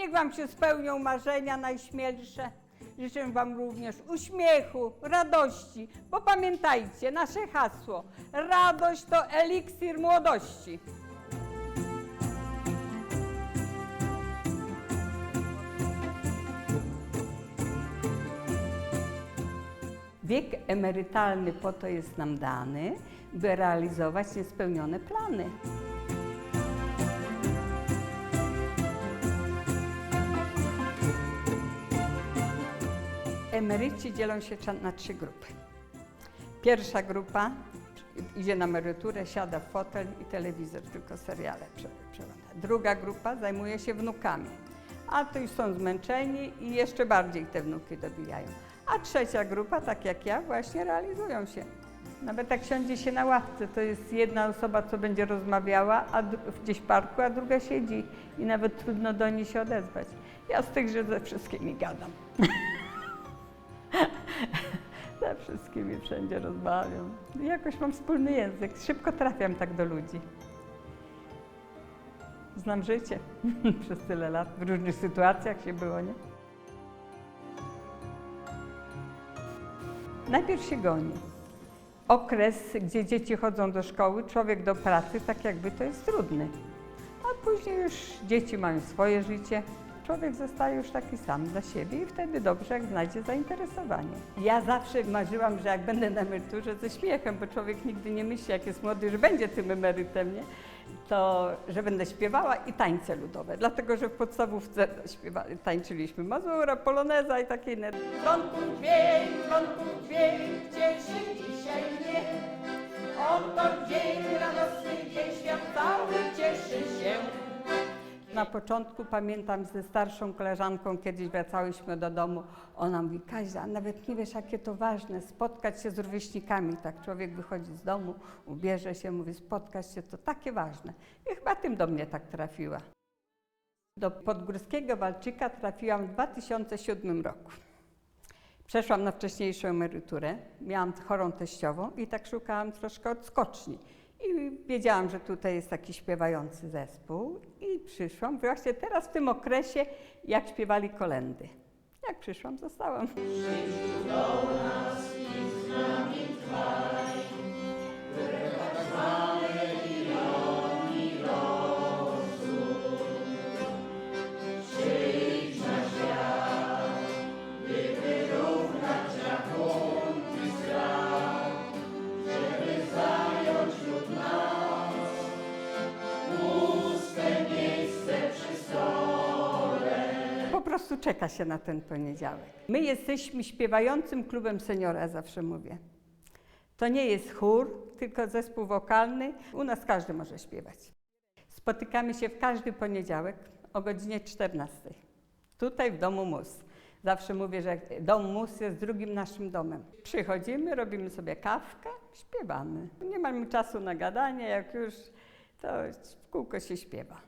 Niech Wam się spełnią marzenia najśmielsze. Życzę Wam również uśmiechu, radości, bo pamiętajcie nasze hasło: radość to eliksir młodości. Wiek emerytalny po to jest nam dany, by realizować niespełnione plany. Emeryci dzielą się na trzy grupy. Pierwsza grupa idzie na emeryturę, siada w fotel i telewizor, tylko seriale prze- przegląda. Druga grupa zajmuje się wnukami, a to już są zmęczeni i jeszcze bardziej te wnuki dobijają. A trzecia grupa, tak jak ja, właśnie realizują się. Nawet jak siądzie się na ławce, to jest jedna osoba, co będzie rozmawiała a gdzieś w parku, a druga siedzi i nawet trudno do niej się odezwać. Ja z tych, że ze wszystkimi gadam. Ze wszystkimi wszędzie rozmawiam. Jakoś mam wspólny język. Szybko trafiam tak do ludzi. Znam życie przez tyle lat. W różnych sytuacjach się było, nie? Najpierw się goni. Okres, gdzie dzieci chodzą do szkoły, człowiek do pracy, tak jakby to jest trudny. A później już dzieci mają swoje życie. Człowiek zostaje już taki sam dla siebie i wtedy dobrze, jak znajdzie zainteresowanie. Ja zawsze marzyłam, że jak będę na emeryturze ze śmiechem, bo człowiek nigdy nie myśli, jak jest młody, że będzie tym emerytem, nie? to że będę śpiewała i tańce ludowe, dlatego że w podstawówce śpiewa, tańczyliśmy mazura, poloneza i takie inne. Dzwonku dźwięk, dzwonku dźwięk, cieszy dzisiaj mnie. Oto dzień Na początku pamiętam ze starszą koleżanką, kiedyś wracałyśmy do domu, ona mówi, Kaźda, nawet nie wiesz, jakie to ważne, spotkać się z rówieśnikami. Tak człowiek wychodzi z domu, ubierze się, mówi, spotkać się, to takie ważne. I chyba tym do mnie tak trafiła. Do Podgórskiego Walczyka trafiłam w 2007 roku. Przeszłam na wcześniejszą emeryturę, miałam chorą teściową i tak szukałam troszkę odskoczni. I wiedziałam, że tutaj jest taki śpiewający zespół i przyszłam właśnie teraz w tym okresie, jak śpiewali kolendy. Jak przyszłam, zostałam. Po prostu czeka się na ten poniedziałek. My jesteśmy śpiewającym klubem seniora, zawsze mówię. To nie jest chór, tylko zespół wokalny. U nas każdy może śpiewać. Spotykamy się w każdy poniedziałek o godzinie 14. Tutaj w domu Mus. Zawsze mówię, że dom Mus jest drugim naszym domem. Przychodzimy, robimy sobie kawkę, śpiewamy. Nie mamy czasu na gadanie, jak już to w kółko się śpiewa.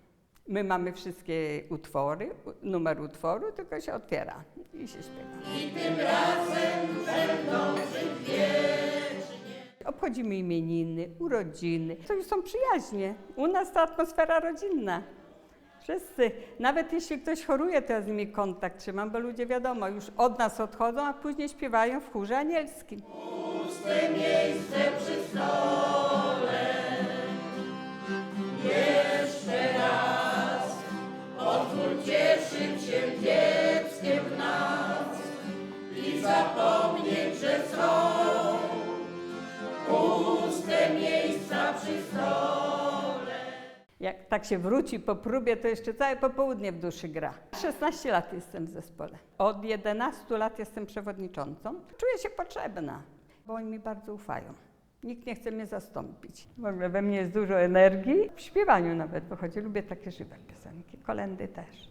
My mamy wszystkie utwory, numer utworu, tylko się otwiera i się śpiewa. Obchodzimy imieniny, urodziny. To już są przyjaźnie. U nas to atmosfera rodzinna. Wszyscy, nawet jeśli ktoś choruje, to ja z nimi kontakt trzymam, bo ludzie wiadomo, już od nas odchodzą, a później śpiewają w chórze anielskim. Jak tak się wróci po próbie, to jeszcze całe popołudnie w duszy gra. 16 lat jestem w zespole. Od 11 lat jestem przewodniczącą. Czuję się potrzebna, bo oni mi bardzo ufają. Nikt nie chce mnie zastąpić. Ogóle we mnie jest dużo energii. W śpiewaniu nawet wychodzi. Lubię takie żywe piosenki, kolendy też.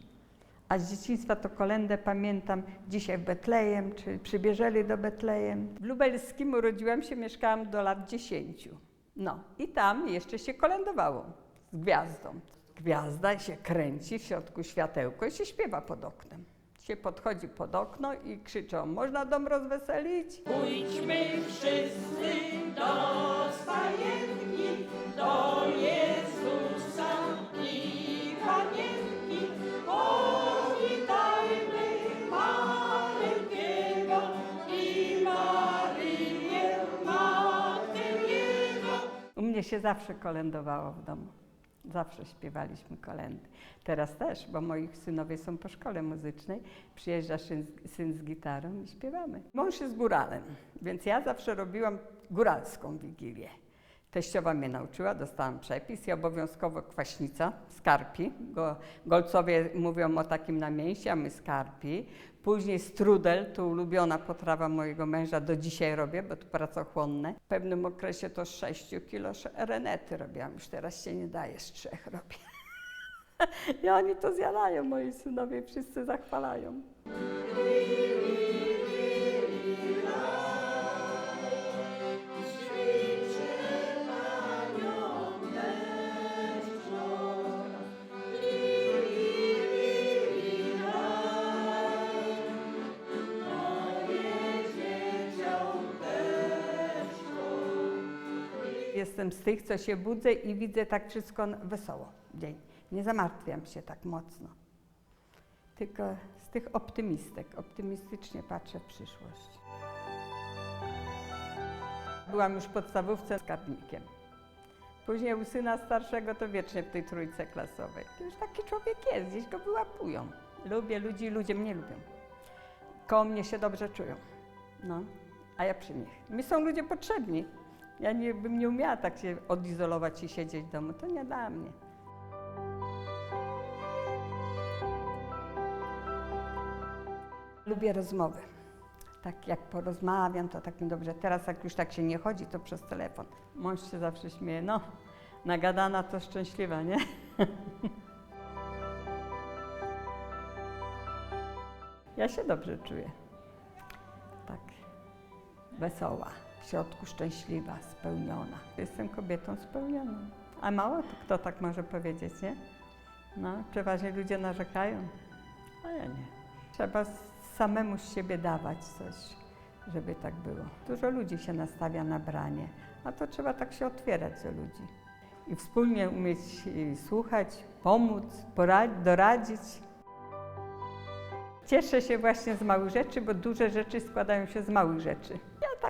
A z dzieciństwa to kolendę pamiętam dzisiaj w Betlejem, czy przybierzeli do Betlejem. W Lubelskim urodziłam się, mieszkałam do lat 10. No i tam jeszcze się kolędowało z gwiazdą. Gwiazda się kręci w środku światełko i się śpiewa pod oknem. Się podchodzi pod okno i krzyczą, można dom rozweselić? Pójdźmy wszyscy do stajenki, do Jezusa i panienki. Powitajmy maleńkiego i Maryję Matkę Jego. U mnie się zawsze kolędowało w domu. Zawsze śpiewaliśmy kolendy. Teraz też, bo moi synowie są po szkole muzycznej. Przyjeżdża syn, syn z gitarą i śpiewamy. Mąż jest góralem, więc ja zawsze robiłam góralską wigilię. Teściowa mnie nauczyła, dostałam przepis i obowiązkowo kwaśnica z karpi. Go, golcowie mówią o takim namięsie, a my z karpi. Później strudel, to ulubiona potrawa mojego męża, do dzisiaj robię, bo to pracochłonne. W pewnym okresie to z 6 kilo renety robiłam, już teraz się nie daje, z trzech robię. I oni to zjadają, moi synowie, wszyscy zachwalają. Jestem z tych, co się budzę i widzę tak wszystko wesoło dzień. Nie zamartwiam się tak mocno. Tylko z tych optymistek. Optymistycznie patrzę w przyszłość. Byłam już w podstawówce skarbnikiem. Później u syna starszego to wiecznie w tej trójce klasowej. Już taki człowiek jest, gdzieś go wyłapują. Lubię ludzi, ludzie mnie lubią. Koło mnie się dobrze czują. No, a ja przy nich. Mi są ludzie potrzebni. Ja nie, bym nie umiała tak się odizolować i siedzieć w domu. To nie dla mnie. Lubię rozmowy. Tak jak porozmawiam, to tak mi dobrze. Teraz jak już tak się nie chodzi, to przez telefon. Mąż się zawsze śmieje. No, nagadana to szczęśliwa, nie? Ja się dobrze czuję. Tak wesoła, w środku szczęśliwa, spełniona. Jestem kobietą spełnioną. A mało to kto tak może powiedzieć, nie? No, przeważnie ludzie narzekają, a ja nie. Trzeba samemu z siebie dawać coś, żeby tak było. Dużo ludzi się nastawia na branie, a to trzeba tak się otwierać do ludzi. I wspólnie umieć słuchać, pomóc, doradzić. Cieszę się właśnie z małych rzeczy, bo duże rzeczy składają się z małych rzeczy.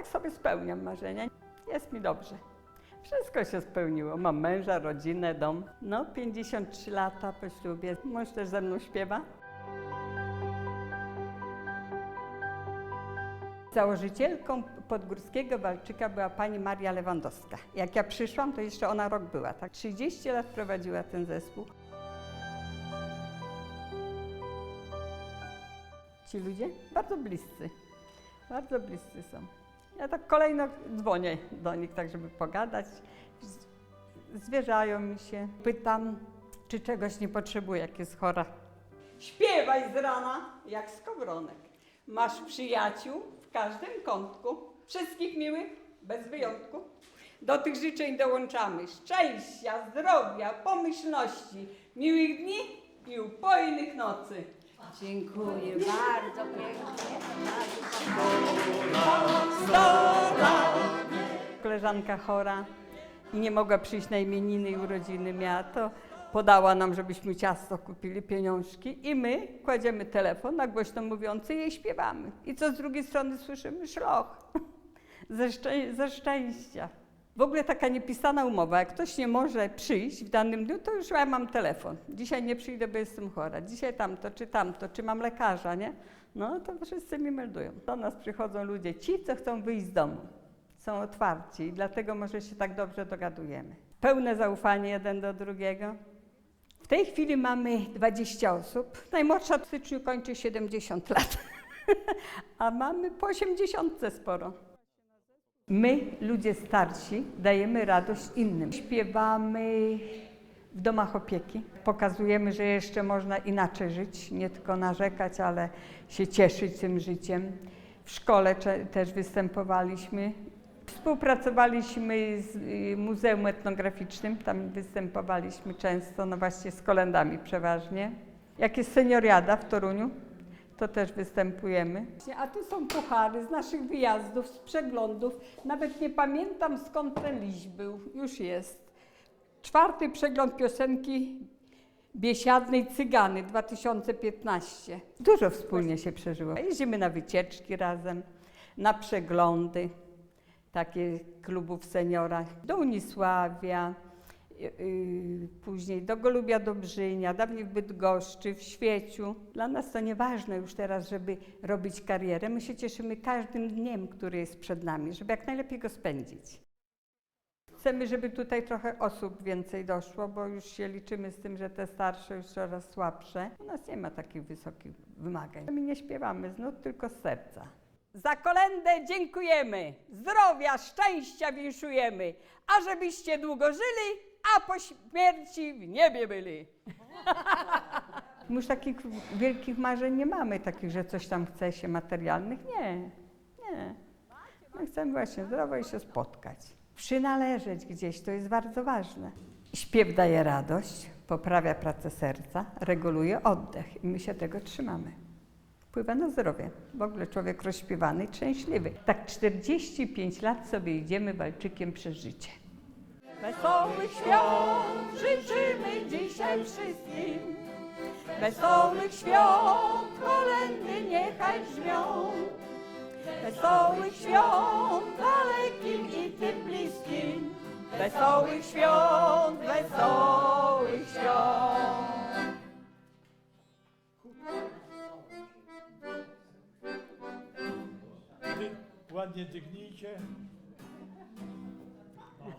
Tak sobie spełniam marzenia. Jest mi dobrze. Wszystko się spełniło. Mam męża, rodzinę, dom. No, 53 lata po ślubie. Mąż też ze mną śpiewa. Założycielką Podgórskiego Walczyka była pani Maria Lewandowska. Jak ja przyszłam, to jeszcze ona rok była, tak? 30 lat prowadziła ten zespół. Ci ludzie bardzo bliscy, bardzo bliscy są. Ja tak kolejno dzwonię do nich, tak żeby pogadać. Zwierzają mi się. Pytam, czy czegoś nie potrzebuje, jak jest chora. Śpiewaj z rana, jak skowronek. Masz przyjaciół w każdym kątku, wszystkich miłych, bez wyjątku. Do tych życzeń dołączamy szczęścia, zdrowia, pomyślności, miłych dni i upojnych nocy. Dziękuję bardzo pięknie. Koleżanka chora i nie mogła przyjść na imieniny i urodziny miała to. Podała nam, żebyśmy ciasto kupili, pieniążki i my kładziemy telefon na głośno mówiący i jej śpiewamy. I co z drugiej strony słyszymy? Szloch. ze, szczę- ze szczęścia. W ogóle taka niepisana umowa, jak ktoś nie może przyjść w danym dniu, to już ja mam telefon. Dzisiaj nie przyjdę, bo jestem chora. Dzisiaj tamto, czy tamto, czy mam lekarza, nie? No to wszyscy mi meldują. Do nas przychodzą ludzie, ci, co chcą wyjść z domu. Są otwarci i dlatego może się tak dobrze dogadujemy. Pełne zaufanie jeden do drugiego. W tej chwili mamy 20 osób. Najmłodsza w styczniu kończy 70 lat, a mamy po 80 sporo. My, ludzie starsi, dajemy radość innym. Śpiewamy w domach opieki. Pokazujemy, że jeszcze można inaczej żyć, nie tylko narzekać, ale się cieszyć tym życiem. W szkole też występowaliśmy. Współpracowaliśmy z y, Muzeum Etnograficznym, tam występowaliśmy często, no właśnie z kolendami przeważnie. Jak jest senioriada w Toruniu, to też występujemy. A tu są puchary z naszych wyjazdów, z przeglądów. Nawet nie pamiętam skąd ten liść był, już jest. Czwarty przegląd piosenki Biesiadnej Cygany 2015. Dużo wspólnie się przeżyło. Jeździmy na wycieczki razem, na przeglądy. takie klubów seniora, do Unisławia, później do Golubia Dobrzynia, dawniej w Bydgoszczy, w Świeciu. Dla nas to nieważne już teraz, żeby robić karierę. My się cieszymy każdym dniem, który jest przed nami, żeby jak najlepiej go spędzić. Chcemy, żeby tutaj trochę osób więcej doszło, bo już się liczymy z tym, że te starsze już coraz słabsze. U nas nie ma takich wysokich wymagań. My nie śpiewamy z nut, tylko z serca. Za kolendę dziękujemy, zdrowia, szczęścia winszujemy, a żebyście długo żyli, a po śmierci w niebie byli. My już takich wielkich marzeń nie mamy, takich, że coś tam chce się materialnych. Nie, nie. My chcemy właśnie zdrowo i się spotkać. Przynależeć gdzieś, to jest bardzo ważne. Śpiew daje radość, poprawia pracę serca, reguluje oddech i my się tego trzymamy. Wpływa na zdrowie. W ogóle człowiek rozśpiewany i szczęśliwy. Tak 45 lat sobie idziemy walczykiem przez życie. Wesołych świąt życzymy dzisiaj wszystkim. Wesołych świąt kolendy niechaj brzmią. Wesołych świąt dalekim i tym bliskim. Wesołych świąt, wesołych świąt. Ładnie dygnijcie.